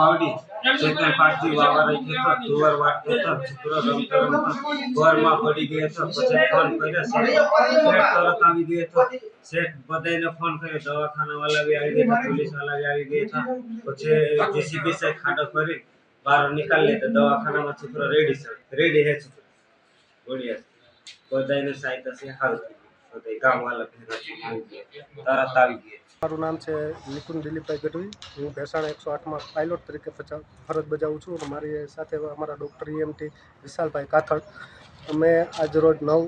વાવડી. ચેતન પાટજી વાવર રહી હતો તુવર વાટતો હતો છોકરો રમતો રમતો બોરમાં પડી ગયો હતો, પછી ફોન કર્યો, શેઠ તરત આવી ગયો હતો. શેઠ બધાને ફોન કર્યો દવાખાના વાળા બી આવી ગયા પોલીસવાળા બી આવી ગયા હતા. પછી જેસીબી સાહેબ ખાડો કરી, બહાર નીકાળી તો દવાખાનામાં છોકરો રેડી છે, રેડી હે છોકરો બોલ્યા બધાને સહાયતા છે હારું મારું નામ છે નિકુંજ દિલીપભાઈ ગઢવી. હું ભેસાણ એકસો આઠમાં પાયલોટ તરીકે ફરજ બજાવું છું અને મારી સાથે અમારા ડૉક્ટર ઈએમટી વિશાલભાઈ કાથડ અમે આજ રોજ નવ,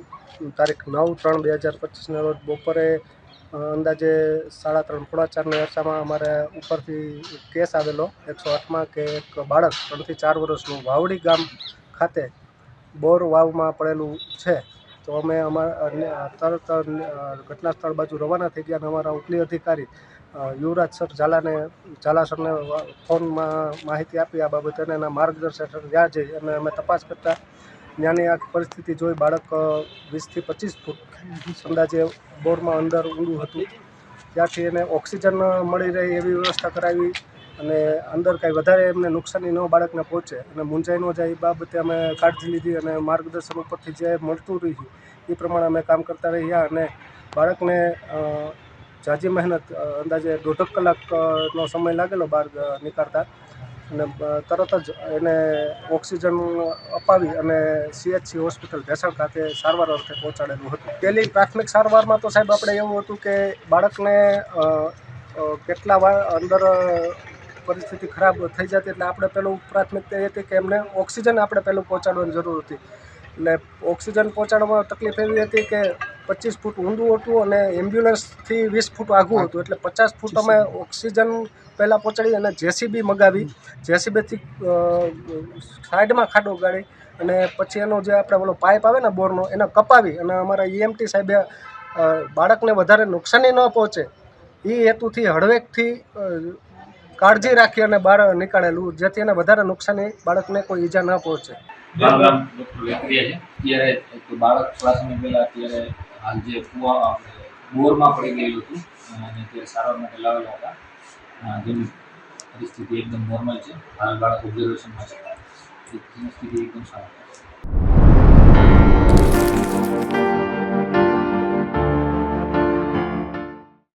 તારીખ નવ ત્રણ બે હજાર પચીસના રોજ બપોરે અંદાજે સાડા ત્રણ પોણા ચારની અરસામાં અમારે ઉપરથી કેસ આવેલો એકસો આઠમાં કે એક બાળક ત્રણથી ચાર વર્ષનું વાવડી ગામ ખાતે બોર વાવમાં પડેલું છે. તો અમે અમારા તરત ઘટના સ્થળ બાજુ રવાના થઈ ગયા અને અમારા ઉપલી અધિકારી યુવરાજ સર ઝાલાને, ઝાલા સરને ફોનમાં માહિતી આપી આ બાબતે અને એના માર્ગદર્શન હેઠળ ત્યાં જઈ અને અમે તપાસ કરતા ત્યાંની આ પરિસ્થિતિ જોઈ બાળક વીસથી પચીસ ફૂટ અંદાજે બોર્ડમાં અંદર ઊંડું હતું. ત્યાંથી એને ઓક્સિજન મળી રહે એવી વ્યવસ્થા કરાવી અને અંદર કાંઈ વધારે એમને નુકસાની ન બાળકને પહોંચે. અને મૂંઝાઈ ન જાય એ બાબતે અમે કાળજી લીધી અને માર્ગદર્શન ઉપરથી જે મળતું રહ્યું, એ પ્રમાણે અમે કામ કરતા રહ્યા અને બાળકને ઝાઝી મહેનત અંદાજે દોઢક કલાકનો સમય લાગેલો બહાર નીકળતા. અને તરત જ એને ઓક્સિજન અપાવી અને સીએચસી હોસ્પિટલ ભેસણ ખાતે સારવાર અર્થે પહોંચાડેલું હતું. પહેલી પ્રાથમિક સારવારમાં તો સાહેબ આપણે એવું હતું કે બાળકને કેટલા વાર અંદર પરિસ્થિતિ ખરાબ થઈ જતી એટલે આપણે પેલું પ્રાથમિકતા એ હતી કે એમને ઓક્સિજન આપણે પહેલું પહોંચાડવાની જરૂર હતી. એટલે ઓક્સિજન પહોંચાડવામાં તકલીફ એવી હતી કે પચીસ ફૂટ ઊંડું હતું અને એમ્બ્યુલન્સથી વીસ ફૂટ આઘું હતું. એટલે પચાસ ફૂટ અમે ઓક્સિજન પહેલાં પહોંચાડી અને જેસીબી મગાવી. જેસીબીથી સાઈડમાં ખાડો ગાળી અને પછી એનો જે આપણે ઓલો પાઇપ આવે ને બોરનો એને કપાવી અને અમારા ઈએમટી સાહેબે અ, બાળકને વધારે નુકસાની ન પહોંચે. એ હેતુથી હળવેકથી કાળજી રાખી અને બહાર નીકાળેલું, જેથી એને વધારે નુકસાની બાળકને કોઈ ઈજા ન પહોંચે. ત્યારે બાળક થોડા સમય પડી ગયેલું હતું સારવાર માટે લાવેલા હતા. જેની પરિસ્થિતિ એકદમ નોર્મલ છે. હાલ બાળક ઓબ્ઝર્વેશનમાં છે. એકદમ સારી.